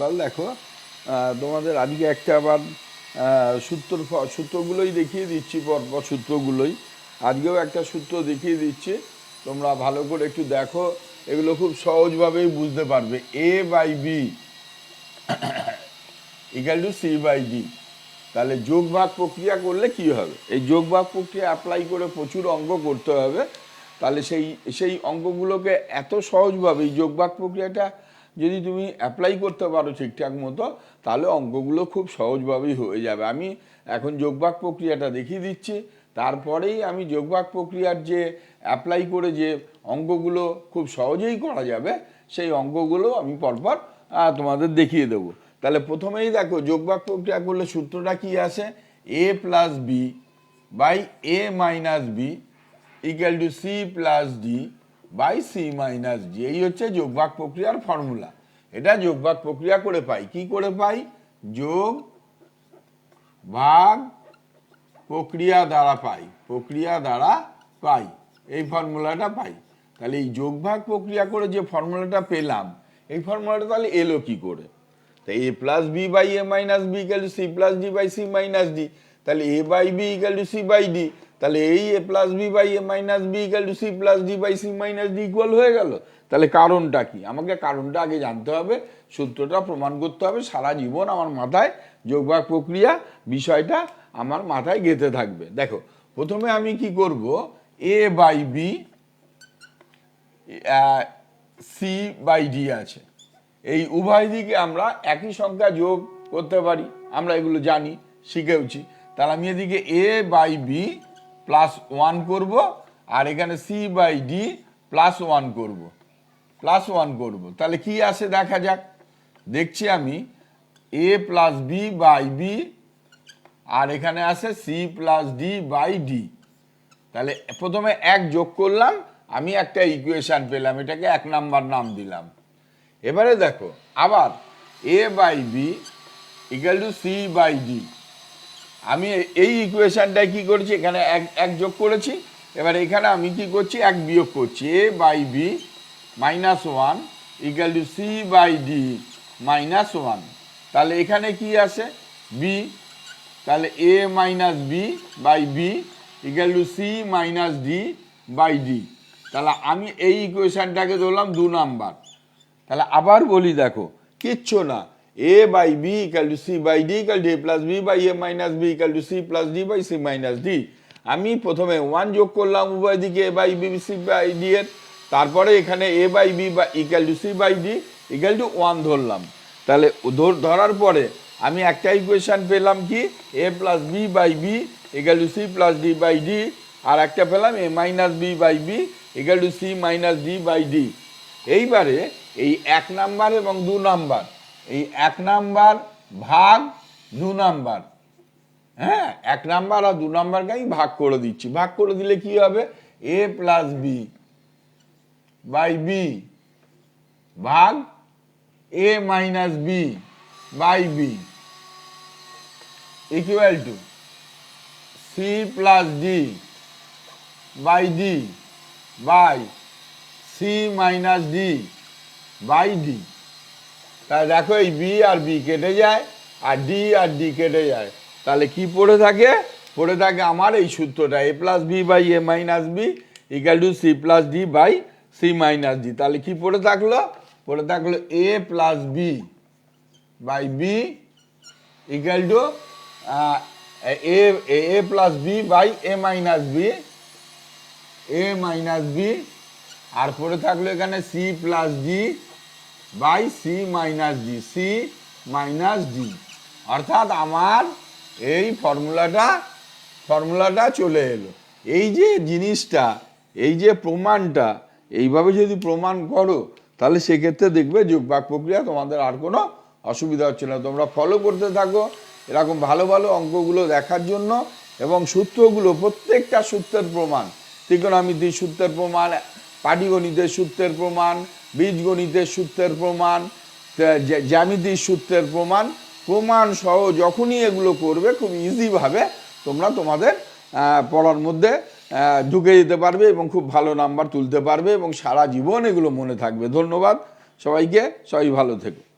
তাহলে দেখো তোমাদের আজকে একটা আবার সূত্র সূত্রগুলোই দেখিয়ে দিচ্ছি, পরপর সূত্রগুলোই। আজকেও একটা সূত্র দেখিয়ে দিচ্ছি, তোমরা ভালো করে একটু দেখো, এগুলো খুব সহজভাবেই বুঝতে পারবে। A by B equal to C by D তাহলে যোগ ভাগ প্রক্রিয়া করলে কি হবে? এই যোগ ভাগ প্রক্রিয়া অ্যাপ্লাই করে প্রচুর অঙ্ক করতে হবে। তাহলে সেই সেই অঙ্কগুলোকে এত সহজভাবে যোগ ভাগ প্রক্রিয়াটা যদি তুমি অ্যাপ্লাই করতে পারো ঠিকঠাক মতো, তাহলে অঙ্কগুলো খুব সহজভাবেই হয়ে যাবে। আমি এখন যোগভাগ প্রক্রিয়াটা দেখিয়ে দিচ্ছি। তারপরেই আমি যোগভাগ প্রক্রিয়ার যে অ্যাপ্লাই করে যে অঙ্কগুলো খুব সহজেই করা যাবে, সেই অঙ্কগুলো আমি পরপর তোমাদের দেখিয়ে দেবো। তাহলে প্রথমেই দেখো যোগভাগ প্রক্রিয়া করলে সূত্রটা কি আসে? A plus B by A minus B equal to C plus D by C minus G, এই হচ্ছে যোগভাগ প্রক্রিয়ার ফর্মুলা। এটা যোগভাগ প্রক্রিয়া করে পাই। কি করে পাই? যোগ ভাগ প্রক্রিয়া দ্বারা পাই। প্রক্রিয়া দ্বারা পাই। এই ফর্মুলাটা পাই। তাহলে এই যোগভাগ প্রক্রিয়া করে যে ফর্মুলাটা পেলাম, এই ফর্মুলাটা তাহলে এলো কি করে? তা A plus B by A minus B equal to C plus D by C minus D. তাহলে A by B equal to C by D. তাহলে এই A plus B by A minus B equal to C plus D by C minus D equal হয়ে গেল। তাহলে কারণটা কি? আমাকে কারণটা আগে জানতে হবে, সূত্রটা প্রমাণ করতে হবে, সারা জীবন আমার মাথায় যোগভাগ প্রক্রিয়া বিষয়টা আমার মাথায় গেঁথে থাকবে। দেখো, প্রথমে আমি কি করব? A by B C by D আছে। এই উভয় দিকে আমরা একই সংখ্যা যোগ করতে পারি। আমরা এগুলো জানি, শিখেওছি। তাহলে আমি এদিকে A by B plus one করব, আর এখানে C by D plus one করব প্লাস ওয়ান করব। তাহলে কি আসে দেখা যাক। দেখছি আমি A plus B by B আর এখানে আছে C plus D by D তাহলে প্রথমে এক যোগ করলাম, আমি একটা ইকুয়েশন পেলাম, এটাকে এক নাম্বার নাম দিলাম। এবারে দেখো, আবার A by B equal to C by D আমি এই ইকুয়েশনটায় কি করেছি? এখানে এক এক যোগ করেছি। এবার এখানে আমি কি করছি? এক বিয়োগ করছি। A by B minus one equal to C by D minus one. তাহলে এখানে কি আছে বি। তাহলে A minus B by B equal to C minus D by D. তাহলে আমি এই ইকুয়েশানটাকে ধরলাম দু নাম্বার। তাহলে আবার বলি দেখো, কিচ্ছু না। A by B equal to C by D equal to A plus B by A minus B equal to C plus D by C minus D আমি প্রথমে ওয়ান যোগ করলাম উভয় দিকে A by B C by D এর। তারপরে এখানে A by B বা equal to C by D equal to one ধরলাম। তাহলে ধরার পরে আমি একটা ইকুয়েশন পেলাম কি? A plus B by B equal to C plus D by D আর একটা পেলাম A minus B by B equal to C minus D by D এইবারে এই এক নাম্বার এবং দু নাম্বার এই এক নাম্বার ভাগ দু নাম্বার। হ্যাঁ এক নাম্বার আর দু নাম্বারকে আমি ভাগ করে দিচ্ছি। ভাগ করে দিলে কি হবে? A plus B by B ভাগ A minus B by B equal to C plus D by D by C minus D by D তাহলে দেখো এই বি আর বি কেটে যায়, আর ডি আর ডি কেটে যায়। তাহলে কি পড়ে থাকে? পড়ে থাকে আমার এই সূত্রটা, A plus B by A minus B equal to C plus D by C minus D তাহলে কি পড়ে থাকল? পড়ে থাকল A plus B by B equal to A A plus B by A minus B A minus B আর পড়ে থাকল এখানে C plus D by C minus D C minus D অর্থাৎ আমার এই ফর্মুলাটা ফর্মুলাটা চলে এলো। এই যে জিনিসটা, এই যে প্রমাণটা, এইভাবে যদি প্রমাণ করো, তাহলে সেক্ষেত্রে দেখবে যোগবাক প্রক্রিয়া তোমাদের আর কোনো অসুবিধা হচ্ছে না। তোমরা ফলো করতে থাকো, এরকম ভালো ভালো অঙ্কগুলো দেখার জন্য এবং সূত্রগুলো, প্রত্যেকটা সূত্রের প্রমাণ। ত্রিকোণমিতির সূত্রের প্রমাণ, পাটিগণিতের সূত্রের প্রমাণ বীজগণিতের সূত্রের প্রমাণ জ্যামিতির সূত্রের প্রমাণ প্রমাণ সহ যখনই এগুলো করবে খুব ইজিভাবে তোমরা তোমাদের পড়ার মধ্যে ঢুকে যেতে পারবে এবং খুব ভালো নাম্বার তুলতে পারবে এবং সারা জীবন এগুলো মনে থাকবে। ধন্যবাদ সবাইকে, সবাই ভালো থেকো।